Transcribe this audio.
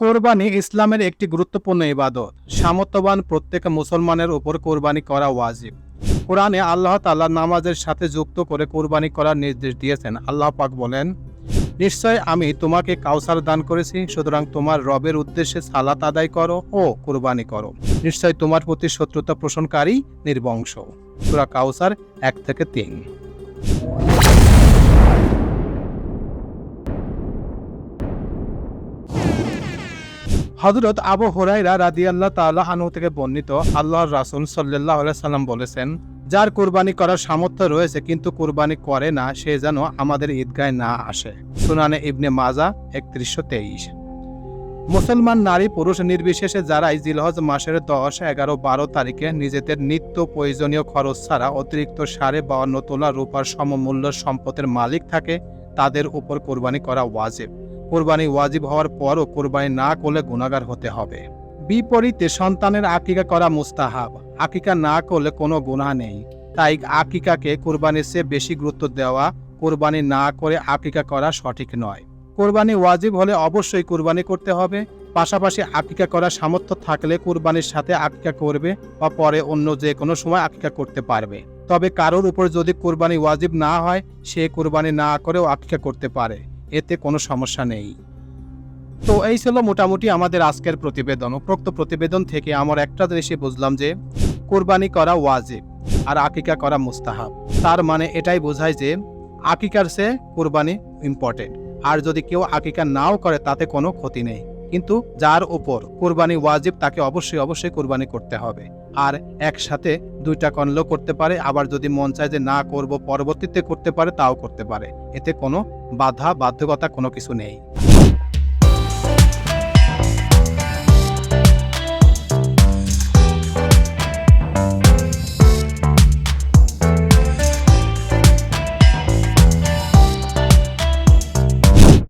কোরবানি ইসলামের একটি গুরুত্বপূর্ণ ইবাদত। সামর্থ্যবান প্রত্যেক মুসলমানের উপর কোরবানি করা ওয়াজিব। কোরআনে আল্লাহ তাআলা নামাজের সাথে যুক্ত করে কোরবানি করার নির্দেশ দিয়েছেন। আল্লাহ পাক বলেন, নিশ্চয় আমি তোমাকে কাউসার দান করেছি, সুতরাং তোমার রবের উদ্দেশ্যে সালাত আদায় করো ও কোরবানি করো। নিশ্চয় তোমার প্রতি শত্রুতা পোষণকারী নির্বংশ। সূরা কাউসার এক থেকে তিন। হজরত আবু হুরাইরা রাদিয়াল্লাহ তাআলা আনহু থেকে বর্ণিত আল্লাহর রাসুল আলাইহি সাল্লাম বলেছেন, যার কুরবানি করার সামর্থ্য রয়েছে কিন্তু কুরবানি করে না, সে যেন আমাদের ঈদগায় না আসে। সুনানে ইবনে মাজা একত্রিশশো তেইশ। মুসলমান, নারী, পুরুষ নির্বিশেষে যারাই জিলহজ মাসের দশ, এগারো, বারো তারিখে নিজেদের নিত্য প্রয়োজনীয় খরচ ছাড়া অতিরিক্ত সাড়ে বাউন্ন তোলা রূপার সমমূল্য সম্পদের মালিক থাকে, তাদের উপর কোরবানি করা ওয়াজিব। কোরবানি ওয়াজিব হওয়ার পরও কোরবানি না করলে গুণাগার হতে হবে। বিপরীতে সন্তানের আকিকা করা মুস্তাহাব। আকিকা না করলে কোনো গুনাহ নেই। তাই আকিকাকে কোরবানির চেয়ে বেশি গুরুত্ব দেওয়া, কোরবানি না করে আকিকা করা সঠিক নয়। কোরবানি ওয়াজিব হলে অবশ্যই কোরবানি করতে হবে। পাশাপাশি আকিকা করার সামর্থ্য থাকলে কোরবানির সাথে আকিকা করবে বা পরে অন্য যে কোনো সময় আকিকা করতে পারবে। তবে কারোর উপর যদি কোরবানি ওয়াজিব না হয়, সে কোরবানি না করেও আকিকা করতে পারে। এতে কোনো সমস্যা নেই। তো এই ছিল মোটামুটি আমাদের আজকের প্রতিবেদন। উপরোক্ত প্রতিবেদন থেকে আমার একটা জিনিসই বুঝলাম যে, কোরবানি করা ওয়াজিব আর আকিকা করা মুস্তাহাব। তার মানে এটাই বোঝায় যে, আকিকার সে কোরবানি ইম্পর্টেন্ট আর যদি কেউ আকিকা নাও করে, তাতে কোনো ক্ষতি নেই। কিন্তু যার ওপর কোরবানি ওয়াজিব, তাকে অবশ্যই অবশ্যই কোরবানি করতে হবে। আর একসাথে দুইটা কনলো করতে পারে, আবার যদি মন চায় যে না করব, পরবর্তীতে করতে পারে, তাও করতে পারে। এতে কোনো বাধা, বাধ্যকতা কোনো কিছু নেই।